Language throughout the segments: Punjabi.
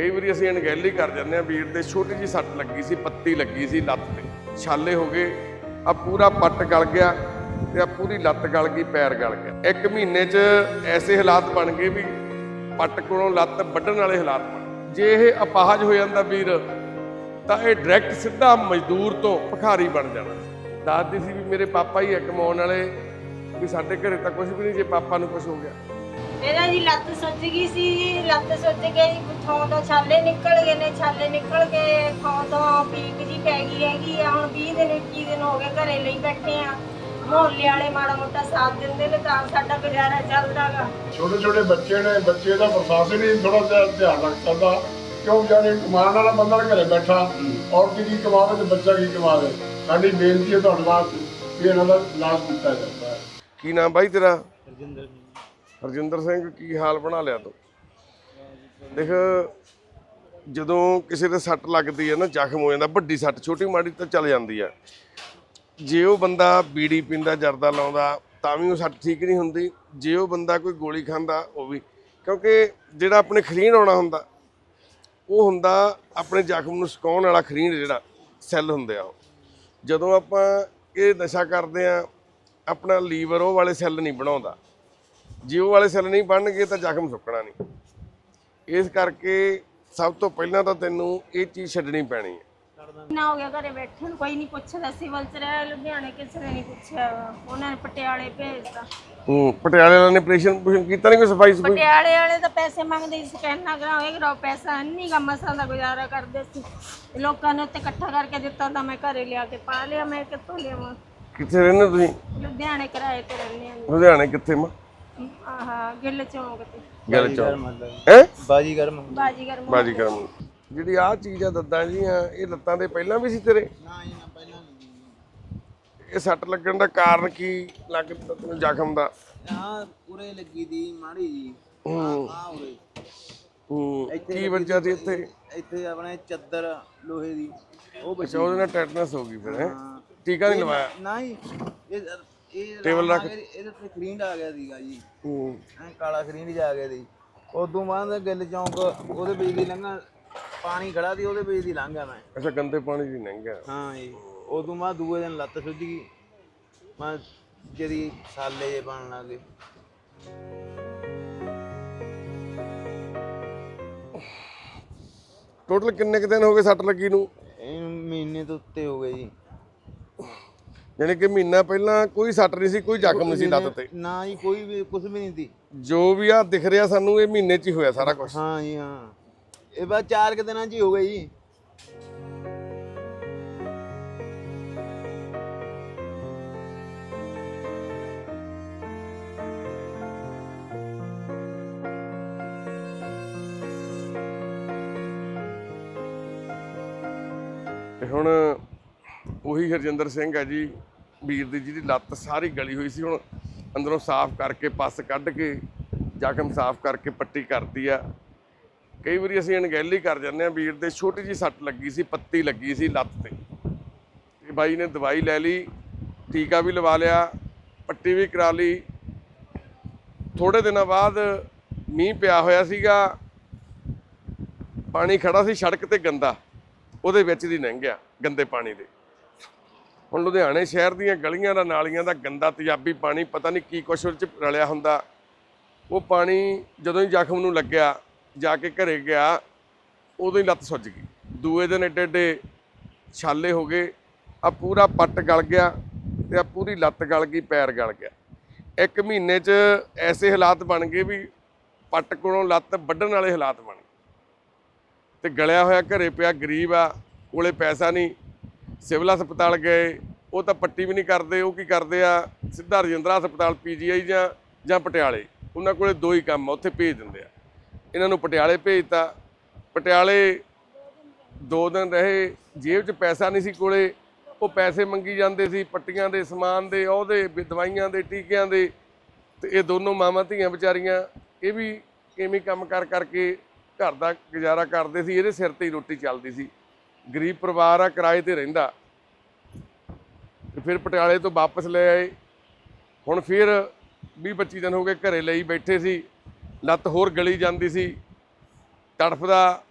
ਕਈ ਵਾਰੀ ਅਸੀਂ ਅਣਗਹਿਲੀ ਕਰ ਜਾਂਦੇ ਆ ਵੀਰ ਦੇ ਛੋਟੀ ਜੀ ਸੱਟ ਲੱਗੀ ਸੀ, ਪੱਤੀ ਲੱਗੀ ਸੀ ਲੱਤ ਤੇ। ਛਾਲੇ ਹੋ ਗਏ ਆ ਪੂਰਾ ਪੱਟ ਗਲ ਗਿਆ ਤੇ ਆ ਪੂਰੀ ਲੱਤ ਗਲ ਗਈ, ਪੈਰ ਗਲ ਗਿਆ। ਇੱਕ ਮਹੀਨੇ 'ਚ ਐਸੇ ਹਾਲਾਤ ਬਣ ਗਏ ਵੀ ਪੱਟ ਕੋਲੋਂ ਲੱਤ ਵੱਢਣ ਵਾਲੇ ਹਾਲਾਤ ਬਣ ਜੇ ਇਹ ਅਪਾਹਜ ਹੋ ਜਾਂਦਾ ਵੀਰ ਤਾਂ ਇਹ ਡਾਇਰੈਕਟ ਸਿੱਧਾ ਮਜ਼ਦੂਰ ਤੋਂ ਭਿਖਾਰੀ ਬਣ ਜਾਣਾ। ਦੱਸਦੀ ਸੀ ਵੀ ਮੇਰੇ ਪਾਪਾ ਹੀ ਆ ਕਮਾਉਣ ਵਾਲੇ, ਵੀ ਸਾਡੇ ਘਰੇ ਤਾਂ ਕੁਝ ਵੀ ਨਹੀਂ, ਜੇ ਪਾਪਾ ਨੂੰ ਕੁਝ ਹੋ ਗਿਆ। ਮੇਰਾ ਜੀ ਲੱਤ ਸੁੱਜ ਗਈ ਸੀ ਲੱਤ ਸੁੱਜ ਗਈ ਥੋਂ ਤੋਂ ਛਾਲੇ ਨਿਕਲ ਗਏ ਨੇ ਛਾਲੇ ਨਿਕਲ ਕੇ ਥੋਂ ਤੋਂ ਪੀਕ ਜੀ ਪੈ ਗਈ ਹੈਗੀ ਆ ਹੁਣ 20 ਦਿਨ 21 ਦਿਨ ਹੋ ਗਏ ਘਰੇ ਲਈ ਬੈਠੇ ਆ। ਮੁਹੱਲੇ ਵਾਲੇ ਮਾੜਾ ਮੋਟਾ ਸਾਥ ਦਿੰਦੇ ਨੇ ਤਾਂ ਸਾਡਾ ਗੁਜ਼ਾਰਾ ਚੱਲਦਾਗਾ ਛੋਟੇ ਛੋਟੇ ਬੱਚੇ ਨੇ ਬੱਚੇ ਦਾ ਪ੍ਰਸ਼ਾਸਨ ਹੀ ਥੋੜਾ ਜਿਹਾ ਧਿਆਨ ਰੱਖ ਸਕਦਾ ਕਿਉਂ ਵਿਚਾਰੇ ਕਮਾਉਣ ਵਾਲਾ ਬੰਦਾ ਘਰੇ ਬੈਠਾ ਔਰਤ ਕੀ ਕਮਾਵੇ ਤੇ ਬੱਚਾ ਕੀ ਕਮਾਵੇ? ਸਾਡੀ ਬੇਨਤੀ ਹੈ ਤੁਹਾਡੇ ਵਾਸਤੇ ਵੀ ਇਹਨਾਂ ਦਾ ਇਲਾਜ ਕੀਤਾ ਜਾਂਦਾ ਹੈ। ਕੀ ਨਾਮ ਬਾਈ ਤੇਰਾ? ਹਰਜਿੰਦਰ ਸਿੰਘ ਕੀ ਹਾਲ ਬਣਾ ਲਿਆ ਤੂੰ? ਦੇਖ, ਜਦੋਂ ਕਿਸੇ ਦੇ ਸੱਟ ਲੱਗਦੀ ਹੈ ਨਾ, ਜ਼ਖਮ ਹੋ ਜਾਂਦਾ, ਵੱਡੀ ਸੱਟ, ਛੋਟੀ ਮਾੜੀ ਤਾਂ ਚੱਲ ਜਾਂਦੀ ਆ ਜੇ ਉਹ ਬੰਦਾ ਬੀੜੀ ਪੀਂਦਾ, ਜਰਦਾ ਲਾਉਂਦਾ, ਤਾਂ ਵੀ ਉਹ ਸੱਟ ਠੀਕ ਨਹੀਂ ਹੁੰਦੀ। ਜੇ ਉਹ ਬੰਦਾ ਕੋਈ ਗੋਲੀ ਖਾਂਦਾ, ਉਹ ਵੀ। ਕਿਉਂਕਿ ਜਿਹੜਾ ਆਪਣੇ ਖਰੀਨ ਆਉਣਾ ਹੁੰਦਾ, ਉਹ ਹੁੰਦਾ ਆਪਣੇ ਜ਼ਖਮ ਨੂੰ ਸੁਕਾਉਣ ਵਾਲਾ ਖਰੀਨ ਜਿਹੜਾ, ਸੈੱਲ ਹੁੰਦੇ ਆ ਉਹ। ਜਦੋਂ ਆਪਾਂ ਇਹ ਨਸ਼ਾ ਕਰਦੇ ਆ ਆਪਣਾ ਲੀਵਰ ਉਹ ਵਾਲੇ ਸੈੱਲ ਨਹੀਂ ਬਣਾਉਂਦਾ। ਜੇ ਉਹ ਵਾਲੇ ਸੈੱਲ ਨਹੀਂ ਬਣਨਗੇ, ਤਾਂ ਜ਼ਖਮ ਸੁੱਕਣਾ ਨਹੀਂ। ਇਸ ਕਰਕੇ ਸਭ ਤੋਂ ਪਹਿਲਾਂ ਤਾਂ ਤੈਨੂੰ ਇਹ ਚੀਜ਼ ਛੱਡਣੀ ਪੈਣੀ ਹੈ। ਨਾ ਹੋ ਗਿਆ ਘਰੇ ਬੈਠੇ ਨੂੰ ਕੋਈ ਨਹੀਂ ਪੁੱਛਦਾ ਸਿਵਲ ਚ ਰਹਿ ਲੁਧਿਆਣੇ ਕਿਸੇ ਨੇ ਨਹੀਂ ਪੁੱਛਿਆ। ਉਹਨਾਂ ਨੇ ਪਟਿਆਲੇ ਭੇਜਤਾ। ਹੂੰ ਪਟਿਆਲੇ ਵਾਲਿਆਂ ਨੇ ਆਪਰੇਸ਼ਨ ਆਪਰੇਸ਼ਨ ਕੀਤਾ ਨਹੀਂ ਕੋਈ ਸਫ਼ਾਈ ਸਫੂਈ? ਪਟਿਆਲੇ ਵਾਲੇ ਤਾਂ ਪੈਸੇ ਮੰਗਦੇ ਸੀ ਕਹਿਣਾ ਕਰਾਓ ਕਰਾਓ ਪੈਸਾ ਨਹੀਂ ਗਾ ਮਸਾਂ ਦਾ ਗੁਜ਼ਾਰਾ ਕਰਦੇ ਸੀ। ਲੋਕਾਂ ਨੇ ਉੱਤੇ ਇਕੱਠਾ ਕਰਕੇ ਦਿੱਤਾ ਤਾਂ ਮੈਂ ਘਰੇ ਲਿਆ ਕੇ ਪਾ ਲਿਆ ਮੈਂ ਕਿੱਥੋਂ ਲਿਆਵਾਂ? ਕਿੱਥੇ ਰਹਿੰਦੇ ਤੁਸੀਂ? ਲੁਧਿਆਣੇ ਕਿਰਾਏ ਤੇ ਰਹਿੰਦੇ ਆਂ ਲੁਧਿਆਣੇ ਕਿੱਥੇ ਮਾ? ਆਹਾ ਗਿੱਲ ਚੌਂਕ ਤੇ। ਗੱਲ ਚੌਂ ਹੈ? ਬਾਜੀਗਰ ਬਾਜੀਗਰ ਮੋੜ ਬਾਜੀ ਕਰਮ ਜਿਹੜੀ ਆਹ ਚੀਜ਼ ਆ ਦੱਦਾਂ ਜੀਆਂ ਇਹ ਲੱਤਾਂ ਦੇ ਪਹਿਲਾਂ ਵੀ ਸੀ ਤੇਰੇ? ਨਾ ਜੀ ਨਾ ਪਹਿਲਾਂ ਨਹੀਂ ਇਹ ਸੱਟ ਲੱਗਣ ਦਾ ਕਾਰਨ ਕੀ ਲੱਗਦਾ ਤੈਨੂੰ ਜ਼ਖਮ ਦਾ? ਹਾਂ ਉਰੇ ਲੱਗੀ ਦੀ ਮਾੜੀ ਜੀ। ਆ ਉਰੇ। ਹੂੰ। ਕੀ ਵੱਜਿਆ ਸੀ ਇੱਥੇ? ਇੱਥੇ? ਆਪਣੇ ਚੱਦਰ ਲੋਹੇ ਦੀ। ਉਹ ਅੱਛਾ ਉਹਦੇ ਨਾਲ ਟੈਟਨਸ ਹੋ ਗਈ ਫਿਰ ਹੈ? ਟੀਕਾ ਨਹੀਂ ਲਵਾਇਆ? ਨਾ ਹੀ ਇਹ ਇਹ ਟੇਬਲ ਰੱਖ। ਇਹਦੇ ਤੇ ਖਰੀਂਡ ਆ ਗਿਆ ਸੀਗਾ ਜੀ। ਹੂੰ। ਐ ਕਾਲਾ ਖਰੀਂਡ ਜਾ ਗਿਆ ਸੀ। ਉਦੋਂ ਬਾਅਦ ਗਿੱਲ ਚੌਂਕ ਉਹਦੇ ਦੀ ਲੰਘਾ ਪਾਣੀ ਖੜਾ ਸੀ ਉਹਦੇ ਦੀ ਲੰਘ ਮੈਂ। ਅੱਛਾ ਗੰਦੇ ਪਾਣੀ ਦੀ ਲੰਘਿਆ ਹਾਂ ਜੀ। ਉਦੋਂ ਬਾਅਦ ਦੂਏ ਦਿਨ ਲੱਤ ਸੁੱਜ ਗਈ। ਮੈਂ ਜਿਹੜੀ ਸਾਲੇ ਜੇ ਬਣਨ ਲੱਗ ਟੋਟਲ ਕਿੰਨੇ ਕੁ ਦਿਨ ਹੋ ਗਏ ਸੱਟ ਲੱਗੀ ਨੂੰ? ਇਹ ਮਹੀਨੇ ਤੋਂ ਉੱਤੇ ਹੋ ਗਏ ਜੀ। ਯਾਨੀ ਕਿ ਮਹੀਨਾ ਪਹਿਲਾਂ ਕੋਈ ਸੱਟ ਨਹੀਂ ਸੀ ਕੋਈ ਜ਼ਖਮ ਨਹੀਂ ਸੀ ਲੱਤ ਤੇ। ਨਾ ਜੀ ਕੋਈ ਵੀ ਕੁਝ ਵੀ ਨਹੀਂ ਸੀ। ਜੋ ਵੀ ਆ ਦਿਖ ਰਿਹਾ ਸਾਨੂੰ ਇਹ ਮਹੀਨੇ 'ਚ ਹੀ ਹੋਇਆ ਸਾਰਾ ਕੁਝ ਹਾਂ ਜੀ ਹਾਂ। ਇਹ ਬਸ ਚਾਰ ਕੁ ਦਿਨਾਂ 'ਚ ਹੀ ਹੋ ਗਈ ਜੀ। ਤੇ ਹੁਣ ਉਹੀ ਹਰਜਿੰਦਰ ਸਿੰਘ ਆ ਜੀ ਵੀਰ ਦੀ ਜਿਹਦੀ ਲੱਤ ਸਾਰੀ ਗਲੀ ਹੋਈ ਸੀ, ਹੁਣ ਅੰਦਰੋਂ ਸਾਫ਼ ਕਰਕੇ ਪੱਸ ਕੱਢ ਕੇ, ਜ਼ਖਮ ਸਾਫ਼ ਕਰਕੇ ਪੱਟੀ ਕਰਦੀ ਆ। ਕਈ ਵਾਰੀ ਅਸੀਂ ਅਣਗਹਿਲੀ ਕਰ ਜਾਂਦੇ ਆ ਵੀਰ ਦੇ ਛੋਟੀ ਜੀ ਸੱਟ ਲੱਗੀ ਸੀ, ਪੱਤੀ ਲੱਗੀ ਸੀ ਲੱਤ ਤੇ। ਤੇ ਬਾਈ ਨੇ ਦਵਾਈ ਲੈ ਲਈ, ਟੀਕਾ ਵੀ ਲਵਾ ਲਿਆ, ਪੱਟੀ ਵੀ ਕਰਾ ਲਈ। ਥੋੜੇ ਦਿਨਾਂ ਬਾਅਦ ਮੀਂਹ ਪਿਆ ਹੋਇਆ ਸੀਗਾ, ਪਾਣੀ ਖੜਾ ਸੀ ਸੜਕ ਤੇ ਗੰਦਾ, ਉਹਦੇ ਵਿੱਚ ਦੀ ਲੰਘ ਗਿਆ ਗੰਦੇ ਪਾਣੀ ਦੇ। ਹੁਣ ਲੁਧਿਆਣੇ ਸ਼ਹਿਰ ਦੀਆਂ ਗਲੀਆਂ ਦਾ ਨਾਲੀਆਂ ਦਾ ਗੰਦਾ ਤੇਜ਼ਾਬੀ ਪਾਣੀ, ਪਤਾ ਨਹੀਂ ਕੀ ਕੁਛ ਉਹਦੇ ਚ ਰਲਿਆ ਹੁੰਦਾ। ਉਹ ਪਾਣੀ ਜਦੋਂ ਹੀ ਜ਼ਖਮ ਨੂੰ ਲੱਗਿਆ, ਜਾ ਕੇ ਘਰੇ ਗਿਆ, ਉਦੋਂ ਹੀ ਲੱਤ ਸੁੱਜ ਗਈ। ਦੂਏ ਦਿਨ ਏਡੇ ਏਡੇ ਛਾਲੇ ਹੋ ਗਏ ਆ ਪੂਰਾ ਪੱਟ ਗਲ ਗਿਆ ਤੇ ਆ ਪੂਰੀ ਲੱਤ ਗਲ ਗਈ, ਪੈਰ ਗਲ ਗਿਆ। ਇੱਕ ਮਹੀਨੇ 'ਚ ਐਸੇ ਹਾਲਾਤ ਬਣ ਗਏ ਵੀ ਪੱਟ ਕੋਲੋਂ ਲੱਤ ਵੱਢਣ ਵਾਲੇ ਹਾਲਾਤ ਬਣ ਗਏ। ਤੇ ਗਲਿਆ ਹੋਇਆ ਘਰੇ ਪਿਆ, ਗਰੀਬ ਆ, ਕੋਲੇ ਪੈਸਾ ਨਹੀਂ ਸਿਵਲ ਹਸਪਤਾਲ ਗਏ, ਉਹ ਤਾਂ ਪੱਟੀ ਵੀ ਨਹੀਂ ਕਰਦੇ, ਉਹ ਕੀ ਕਰਦੇ ਆ? ਸਿੱਧਾ ਰਜਿੰਦਰਾ ਹਸਪਤਾਲ, ਪੀਜੀਆਈ ਜਾਂ ਜਾਂ ਪਟਿਆਲੇ। ਉਹਨਾਂ ਕੋਲੇ ਦੋ ਹੀ ਕੰਮ ਆ, ਉੱਥੇ ਭੇਜ ਦਿੰਦੇ ਆ। ਇਹਨਾਂ ਨੂੰ ਪਟਿਆਲੇ ਭੇਜਤਾ। ਪਟਿਆਲੇ ਦੋ ਦਿਨ ਰਹੇ, ਜੇਬ 'ਚ ਪੈਸਾ ਨਹੀਂ ਸੀ ਕੋਲੇ। ਉਹ ਪੈਸੇ ਮੰਗੀ ਜਾਂਦੇ ਸੀ, ਪੱਟੀਆਂ ਦੇ, ਸਮਾਨ ਦੇ, ਉਹਦੇ, ਵੀ ਦਵਾਈਆਂ ਦੇ, ਟੀਕਿਆਂ ਦੇ। ਤੇ ਇਹ ਦੋਨੋਂ ਮਾਵਾਂ ਧੀਆਂ ਵਿਚਾਰੀਆਂ, ਇਹ ਵੀ ਕਿਵੇਂ ਕੰਮ ਕਰ ਕਰਕੇ ਘਰ ਦਾ ਗੁਜ਼ਾਰਾ ਕਰਦੇ ਸੀ, ਇਹਦੇ ਸਿਰ ਤੇ ਹੀ ਰੋਟੀ ਚੱਲਦੀ ਸੀ। ਗਰੀਬ ਪਰਿਵਾਰ ਆ, ਕਿਰਾਏ ਤੇ ਰਹਿੰਦਾ। ਤੇ ਫਿਰ ਪਟਿਆਲੇ ਤੋਂ ਵਾਪਸ ਲੈ ਆਏ। ਹੁਣ ਫਿਰ 20 25 ਦਿਨ ਹੋ ਗਏ ਘਰੇ ਲਈ ਬੈਠੇ ਸੀ। ਲੱਤ ਹੋਰ ਗਲੀ ਜਾਂਦੀ ਸੀ। ਤੜਫਦਾ,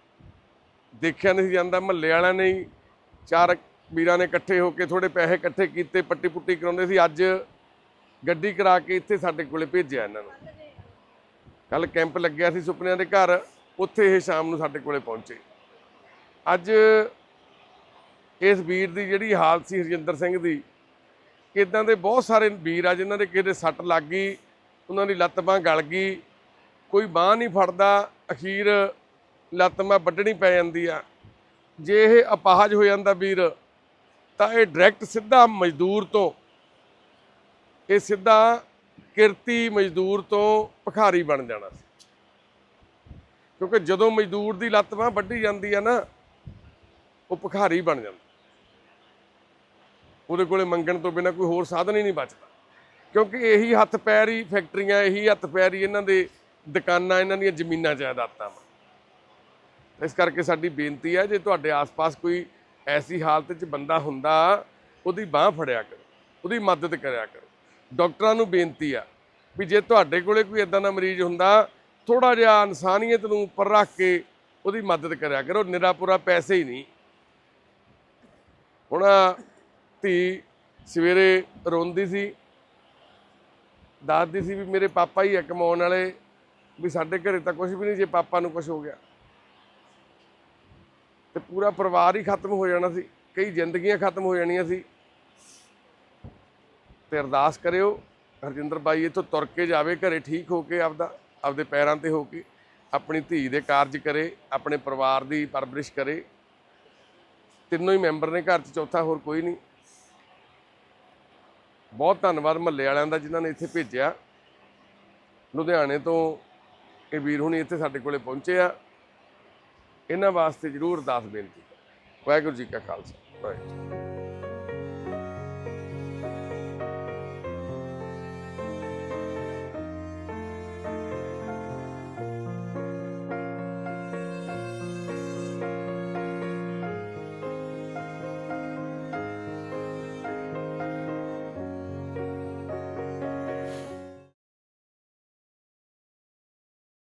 ਦੇਖਿਆ ਨਹੀਂ ਸੀ ਜਾਂਦਾ, ਮਹੱਲੇ ਵਾਲਿਆਂ ਨੇ ਚਾਰ ਵੀਰਾਂ ਨੇ ਇਕੱਠੇ ਹੋ ਕੇ ਥੋੜੇ ਪੈਸੇ ਇਕੱਠੇ ਕੀਤੇ ਪੱਟੀ ਪੁੱਟੀ ਕਰਾਉਂਦੇ ਸੀ। ਅੱਜ ਗੱਡੀ ਕਰਾ ਕੇ ਇੱਥੇ ਸਾਡੇ ਕੋਲੇ ਭੇਜਿਆ ਇਹਨਾਂ ਨੂੰ। ਕੱਲ ਕੈਂਪ ਲੱਗਿਆ ਸੀ ਸੁਪਨਿਆਂ ਦੇ ਘਰ। ਉੱਥੇ ਇਹ ਸ਼ਾਮ ਨੂੰ ਸਾਡੇ ਕੋਲੇ ਪਹੁੰਚੇ। ਅੱਜ ਇਸ ਵੀਰ ਦੀ ਜਿਹੜੀ ਹਾਲਤ ਸੀ ਹਰਜਿੰਦਰ ਸਿੰਘ ਦੀ ਇਦਾਂ ਦੇ ਬਹੁਤ ਸਾਰੇ ਵੀਰ ਆ ਜਿਨ੍ਹਾਂ ਦੇ ਕਿਤੇ ਸੱਟ ਲੱਗ ਗਈ, ਉਹਨਾਂ ਦੀ ਲੱਤ ਬਾਂਹ ਗਲ ਗਈ, ਕੋਈ ਬਾਂਹ ਨਹੀਂ ਫੜਦਾ, ਅਖੀਰ ਲੱਤ ਬਾਂਹ ਵੱਢਣੀ ਪੈ ਜਾਂਦੀ ਆ। ਜੇ ਇਹ ਅਪਾਹਜ ਹੋ ਜਾਂਦਾ ਵੀਰ, ਤਾਂ ਇਹ ਡਾਇਰੈਕਟ ਸਿੱਧਾ ਮਜ਼ਦੂਰ ਤੋਂ, ਇਹ ਸਿੱਧਾ ਕਿਰਤੀ ਮਜ਼ਦੂਰ ਤੋਂ ਭਖਾਰੀ ਬਣ ਜਾਣਾ ਸੀ। ਕਿਉਂਕਿ ਜਦੋਂ ਮਜ਼ਦੂਰ ਦੀ ਲੱਤ ਬਾਂਹ ਵੱਢੀ ਜਾਂਦੀ ਆ ਨਾ, ਉਹ ਭਖਾਰੀ ਬਣ ਜਾਂਦਾ। ਉਹਦੇ ਕੋਲੇ ਮੰਗਣ ਤੋਂ ਬਿਨਾ ਕੋਈ ਹੋਰ ਸਾਧਨ ਹੀ ਨਹੀਂ ਬਚਦਾ। ਕਿਉਂਕਿ ਇਹੀ ਹੱਥ ਪੈਰ ਹੀ ਫੈਕਟਰੀਆਂ, ਇਹੀ ਹੱਥ ਪੈਰ ਹੀ ਇਹਨਾਂ ਦੇ ਦੁਕਾਨਾਂ, ਇਹਨਾਂ ਦੀਆਂ ਜ਼ਮੀਨਾਂ ਜਾਇਦਾਦਾਂ ਵਾ। ਇਸ ਕਰਕੇ ਸਾਡੀ ਬੇਨਤੀ ਹੈ, ਜੇ ਤੁਹਾਡੇ ਆਸ-ਪਾਸ ਕੋਈ ਐਸੀ ਹਾਲਤ 'ਚ ਬੰਦਾ ਹੁੰਦਾ, ਉਹਦੀ ਬਾਹ ਫੜਿਆ ਕਰੋ, ਉਹਦੀ ਮਦਦ ਕਰਿਆ ਕਰੋ। ਡਾਕਟਰਾਂ ਨੂੰ ਬੇਨਤੀ ਆ ਵੀ ਜੇ ਤੁਹਾਡੇ ਕੋਲੇ ਕੋਈ ਇਦਾਂ ਦਾ ਮਰੀਜ਼ ਹੁੰਦਾ ਥੋੜਾ ਜਿਹਾ ਇਨਸਾਨੀਅਤ ਨੂੰ ਉੱਪਰ ਰੱਖ ਕੇ ਉਹਦੀ ਮਦਦ ਕਰਿਆ ਕਰੋ, ਨਿਰਾਪੁਰਾ ਪੈਸੇ ਹੀ ਨਹੀਂ। ਹੁਣ ਧੀ ਸਵੇਰੇ ਰੋਂਦੀ ਸੀ, ਦੱਸਦੀ ਸੀ ਵੀ ਮੇਰੇ ਪਾਪਾ ਹੀ ਆ ਕਮਾਉਣ ਵਾਲੇ, ਵੀ ਸਾਡੇ ਘਰੇ ਤਾਂ ਕੁਝ ਵੀ ਨਹੀਂ ਜੇ ਪਾਪਾ ਨੂੰ ਕੁਝ ਹੋ ਗਿਆ। ਤੇ ਪੂਰਾ ਪਰਿਵਾਰ ਹੀ ਖਤਮ ਹੋ ਜਾਣਾ ਸੀ, ਕਈ ਜ਼ਿੰਦਗੀਆਂ ਖਤਮ ਹੋ ਜਾਣੀਆਂ ਸੀ। ਤੇ ਅਰਦਾਸ ਕਰਿਓ, ਹਰਜਿੰਦਰ ਬਾਈ ਇੱਥੋਂ ਤੁਰ ਕੇ ਜਾਵੇ, ਘਰੇ ਠੀਕ ਹੋ ਕੇ ਆਪਦਾ, ਆਪਦੇ ਪੈਰਾਂ ਤੇ ਹੋ ਕੇ ਆਪਣੀ ਧੀ ਦੇ ਕਾਰਜ ਕਰੇ, ਆਪਣੇ ਪਰਿਵਾਰ ਦੀ ਪਰਵਰਿਸ਼ ਕਰੇ। ਤਿੰਨੋਂ ਹੀ ਮੈਂਬਰ ਨੇ ਘਰ 'ਚ, ਚੌਥਾ ਹੋਰ ਕੋਈ ਨਹੀਂ। ਬਹੁਤ ਧੰਨਵਾਦ ਮਹੱਲੇ ਵਾਲਿਆਂ ਦਾ ਜਿਨ੍ਹਾਂ ਨੇ ਇੱਥੇ ਭੇਜਿਆ। ਲੁਧਿਆਣੇ ਤੋਂ ਇਹ ਵੀਰ ਹੁਣੀ ਇੱਥੇ ਸਾਡੇ ਕੋਲੇ ਪਹੁੰਚੇ ਆ। ਇਹਨਾਂ ਵਾਸਤੇ ਜ਼ਰੂਰ ਅਰਦਾਸ ਬੇਨਤੀ। ਵਾਹਿਗੁਰੂ ਜੀ ਕਾ ਖਾਲਸਾ। ਵਾਹਿਗੁਰੂ